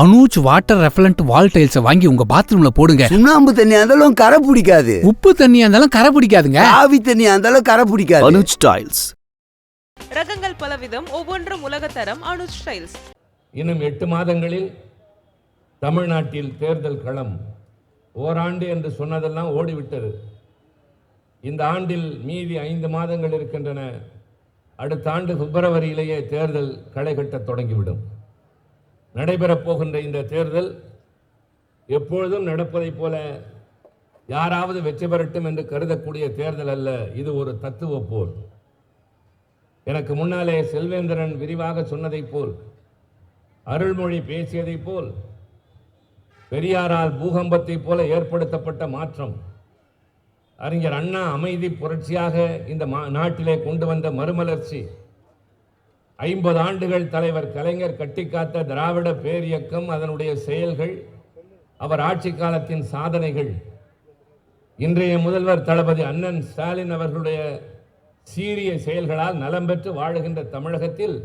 Anuj water repellent wall டைல்ஸை வாங்கி உங்க பாத்ரூம்ல போடுங்க. சுண்ணாம்பு தண்ணியா இருந்தாலும் கரை பிடிக்காது. உப்பு தண்ணியா இருந்தாலும் கரை பிடிக்காதுங்க. ஆவி தண்ணியா இருந்தாலும் கரை பிடிக்காது. அனுஜ் டைல்ஸ் ரகங்கள் பலவிதம் ஒவ்வொன்றும் உலகத்தரம் அனுஜ் ஸ்டைல்ஸ் இன்னும் எட்டு மாதங்களில் தமிழ்நாட்டில் தேர்தல் களம் ஓராண்டு என்று சொன்னதெல்லாம் ஓடிவிட்டது. இந்த ஆண்டில் மீதி ஐந்து மாதங்கள் இருக்கின்றன. அடுத்த ஆண்டு பிப்ரவரியிலேயே தேர்தல் களை கட்டத் தொடங்கிவிடும். நடைபெறப் போகின்ற இந்த தேர்தல் எப்பொழுதும் நடப்பதைப் போல யாராவது வெற்றி பெறட்டும் என்று கருதக்கூடிய தேர்தல் அல்ல. இது ஒரு தத்துவ போர். எனக்கு முன்னாலே செல்வேந்திரன் விரிவாக சொன்னதைப் போல் அருள்மொழி பேசியதைப் போல் பெரியாரால் பூகம்பத்தைப் போல ஏற்படுத்தப்பட்ட மாற்றம் அறிஞர் அண்ணா அமைதி புரட்சியாக இந்த மா நாட்டிலே கொண்டு வந்த மறுமலர்ச்சி ஐம்பது ஆண்டுகள் தலைவர் கலைஞர் கட்டிக்காத்த திராவிட பேரியக்கம் அதனுடைய செயல்கள் அவர் ஆட்சி காலத்தின் சாதனைகள். இன்றைய முதல்வர் தளபதி அண்ணன் ஸ்டாலின் அவர்களுடைய சீரிய செயல்களால் நலம் பெற்று வாழுகின்ற தமிழகத்தில்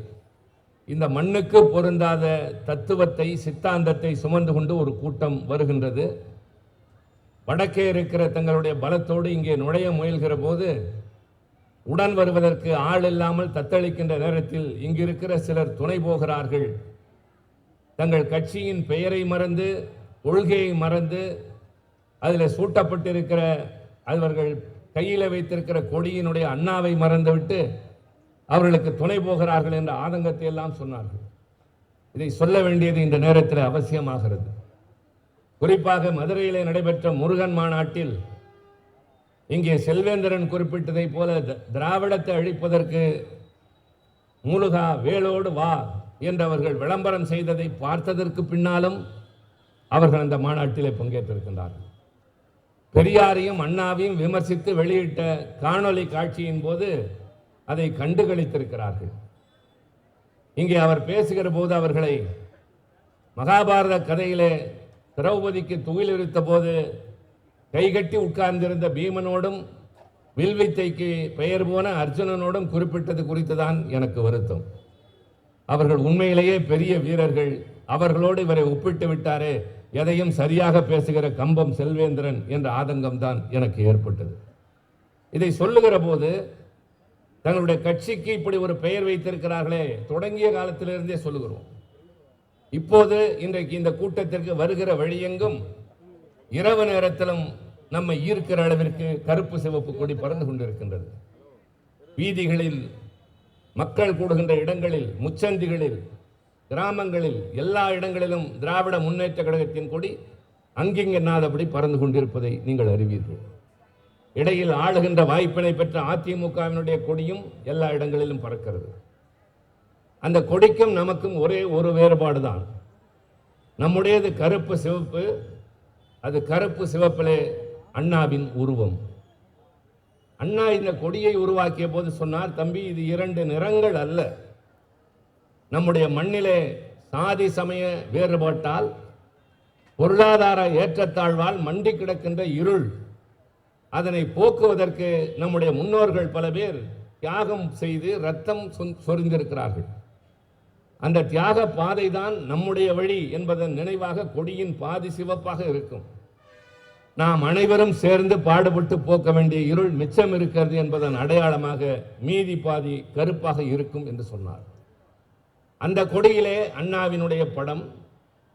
இந்த மண்ணுக்கு பொருந்தாத தத்துவத்தை சித்தாந்தத்தை சுமந்து கொண்டு ஒரு கூட்டம் வருகின்றது. வடக்கே இருக்கிற தங்களுடைய பலத்தோடு இங்கே நுழைய முயல்கிற போது உடன் வருவதற்கு ஆள் இல்லாமல் தத்தளிக்கின்ற நேரத்தில் இங்கிருக்கிற சிலர் துணை போகிறார்கள். தங்கள் கட்சியின் பெயரை மறந்து கொள்கையை மறந்து அதில் சூட்டப்பட்டிருக்கிற அவர்கள் கையில் வைத்திருக்கிற கொடியினுடைய அண்ணாவை மறந்துவிட்டு அவர்களுக்கு துணை போகிறார்கள் என்ற ஆதங்கத்தை எல்லாம் சொன்னார்கள். இதை சொல்ல வேண்டியது இந்த நேரத்தில் அவசியமாகிறது. குறிப்பாக மதுரையிலே நடைபெற்ற முருகன் மாநாட்டில் இங்கே செல்வேந்திரன் குறிப்பிட்டதைப் போல த- திராவிடத்தை அழிப்பதற்கு முருகா வேலோடு வா என்றவர்கள் விளம்பரம் செய்ததை பார்த்ததற்கு பின்னாலும் அவர்கள் அந்த மாநாட்டிலே பங்கேற்றிருக்கின்றார்கள். பெரியாரையும் அண்ணாவையும் விமர்சித்து வெளியிட்ட காணொளி காட்சியின் போது அதை கண்டுகளித்திருக்கிறார்கள். இங்கே அவர் பேசுகிற போது அவர்களை மகாபாரத கதையிலே திரௌபதிக்கு துயிலிருத்த போது கைகட்டி உட்கார்ந்திருந்த பீமனோடும் வில்வித்தைக்கு பெயர் போன அர்ஜுனனோடும் குறிப்பிட்டது குறித்து தான் எனக்கு வருத்தம். அவர்கள் உண்மையிலேயே பெரிய வீரர்கள். அவர்களோடு இவரை ஒப்பிட்டு விட்டாரே. எதையும் சரியாக பேசுகிற கம்பம் செல்வேந்திரன் என்ற ஆதங்கம் தான் எனக்கு ஏற்பட்டது. இதை சொல்லுகிற போது தங்களுடைய கட்சிக்கு இப்படி ஒரு பெயர் வைத்திருக்கிறார்களே. தொடங்கிய காலத்திலிருந்தே சொல்லுகிறோம். இப்போது இன்றைக்கு இந்த கூட்டத்திற்கு வருகிற வழியெங்கும் இரவு நேரத்திலும் நம்மை ஈர்க்கிற அளவிற்கு கருப்பு சிவப்பு கொடி பறந்து கொண்டிருக்கின்றது. வீதிகளில் மக்கள் கூடுகின்ற இடங்களில் முச்சந்திகளில் கிராமங்களில் எல்லா இடங்களிலும் திராவிட முன்னேற்ற கழகத்தின் கொடி அங்கிங்கென்னாதபடி பறந்து கொண்டிருப்பதை நீங்கள் அறிவீர்கள். இடையில் ஆளுகின்ற வாய்ப்பினை பெற்ற அதிமுகவினுடைய கொடியும் எல்லா இடங்களிலும் பறக்கிறது. அந்த கொடிக்கும் நமக்கும் ஒரே ஒரு வேறுபாடு தான் நம்முடையது கருப்பு சிவப்பு அது கருப்பு சிவப்பிலே அண்ணாவின் உருவம். அண்ணா இந்த கொடியை உருவாக்கிய போது சொன்னார் தம்பி இது இரண்டு நிறங்கள் அல்ல. நம்முடைய மண்ணிலே சாதி சமய வேறுபாட்டால் பொருளாதார ஏற்றத்தாழ்வால் மண்டி கிடக்கின்ற இருள். அதனை போக்குவதற்கு நம்முடைய முன்னோர்கள் பல பேர் தியாகம் செய்து ரத்தம் சொரிந்திருக்கிறார்கள். அந்த தியாக பாதை தான் நம்முடைய வழி என்பதன் நினைவாக கொடியின் பாதி சிவப்பாக இருக்கும். நாம் அனைவரும் சேர்ந்து பாடுபட்டு போக்க வேண்டிய இருள் மிச்சம் இருக்கிறது என்பதன் அடையாளமாக மீதி பாதி கருப்பாக இருக்கும் என்று சொன்னார். அந்த கொடியிலே அண்ணாவினுடைய படம்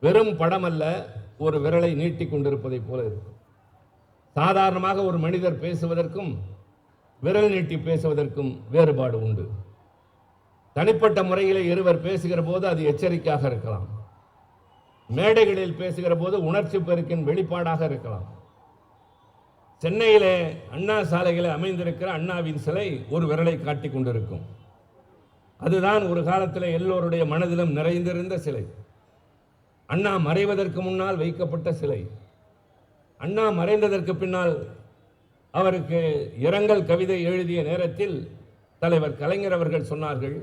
வெறும் படம் அல்ல ஒரு விரலை நீட்டிக் கொண்டிருப்பதைப் போல இருக்கும். சாதாரணமாக ஒரு மனிதர் பேசுவதற்கும் விரல் நீட்டி பேசுவதற்கும் வேறுபாடு உண்டு. தனிப்பட்ட முறையில் இருவர் பேசுகிற போது அது எச்சரிக்கையாக இருக்கலாம். மேடைகளில் பேசுகிற போது உணர்ச்சி பெருக்கின் வெளிப்பாடாக இருக்கலாம். சென்னையிலே அண்ணா சாலையில் அமைந்திருக்கிற அண்ணாவின் சிலை ஒரு விரலை காட்டி கொண்டிருக்கும். அதுதான் ஒரு காலத்தில் எல்லோருடைய மனதிலும் நிறைந்திருந்த சிலை. அண்ணா மறைவதற்கு முன்னால் வைக்கப்பட்ட சிலை. அண்ணா மறைந்ததற்கு பின்னால் அவருக்கு இரங்கல் கவிதை எழுதிய நேரத்தில் தலைவர் கலைஞர் அவர்கள் சொன்னார்கள்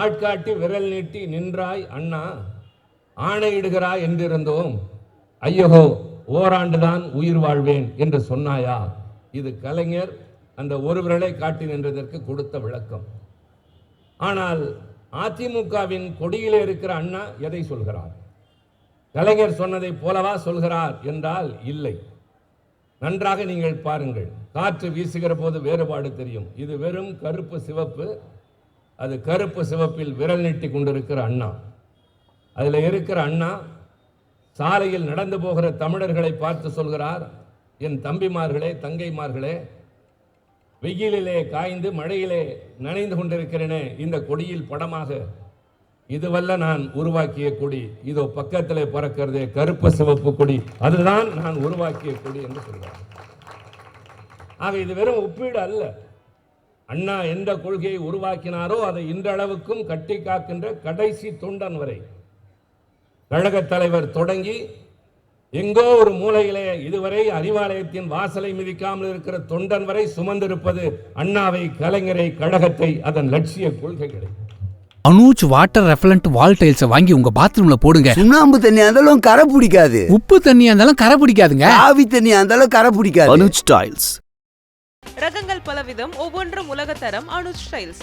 ஆட்காட்டி விரல் நீட்டி நின்றாய் அண்ணா ஆணையிடுகிறாய் என்றிருந்தோம். ஐயகோ ஓராண்டுதான் உயிர் வாழ்வேன் என்று சொன்னாயா? இது கலைஞர் அந்த ஒரு விரலை காட்டி நின்றதற்கு கொடுத்த விளக்கம். ஆனால் அதிமுகவின் கொடியிலே இருக்கிற அண்ணா எதை சொல்கிறார்? கலைஞர் சொன்னதை போலவா சொல்கிறார் என்றால் இல்லை. நன்றாக நீங்கள் பாருங்கள். காற்று வீசுகிற போது வேறுபாடு தெரியும். இது வெறும் கருப்பு சிவப்பு அது கருப்பு சிவப்பில் விரல் நீட்டி கொண்டிருக்கிற அண்ணா. அதில் இருக்கிற அண்ணா சாலையில் நடந்து போகிற தமிழர்களை பார்த்து சொல்கிறார் என் தம்பிமார்களே தங்கைமார்களே வெயிலிலே காய்ந்து மழையிலே நனைந்து கொண்டிருக்கிறேனே இந்த கொடியில் படமாக. இதுவல்ல நான் உருவாக்கிய கொடி. இதோ பக்கத்தில் பறக்கிறதே கருப்பு சிவப்பு கொடி. அதுதான் நான் உருவாக்கிய கொடி என்று சொல்கிறார். ஆக இது வெறும் ஒப்பீடு அல்ல. அண்ணா எந்த கொள்கையை உருவாக்கினாரோ அதை இன்றளவுக்கும் கட்டி காக்கின்ற கடைசி தொண்டன் வரை. கழகத் தலைவர் தொடங்கி எங்கோ ஒரு மூலையிலே இதுவரை அறிவாலயத்தின் வாசலை மிதிக்காமல் இருக்கிற தொண்டன் வரை சுமந்திருப்பது அண்ணாவை கலைஞரை கழகத்தை அதன் லட்சிய கொள்கைகளை. அனுஜ் வாட்டர் ரெஃபலண்ட் வால் டைல்ஸை வாங்கி உங்க பாத்ரூம்ல போடுங்க. சுண்ணாம்பு தண்ணியா இருந்தாலும் கரை பிடிக்காது. உப்பு தண்ணியா இருந்தாலும் கரை பிடிக்காதுங்க. ஆவி தண்ணியா இருந்தாலும் கரை பிடிக்காது. Anuj Tiles. ரகங்கள் பலவிதம் ஒவ்வொன்றும் உலகத்தரம் அனுஜ் ஸ்டைல்ஸ்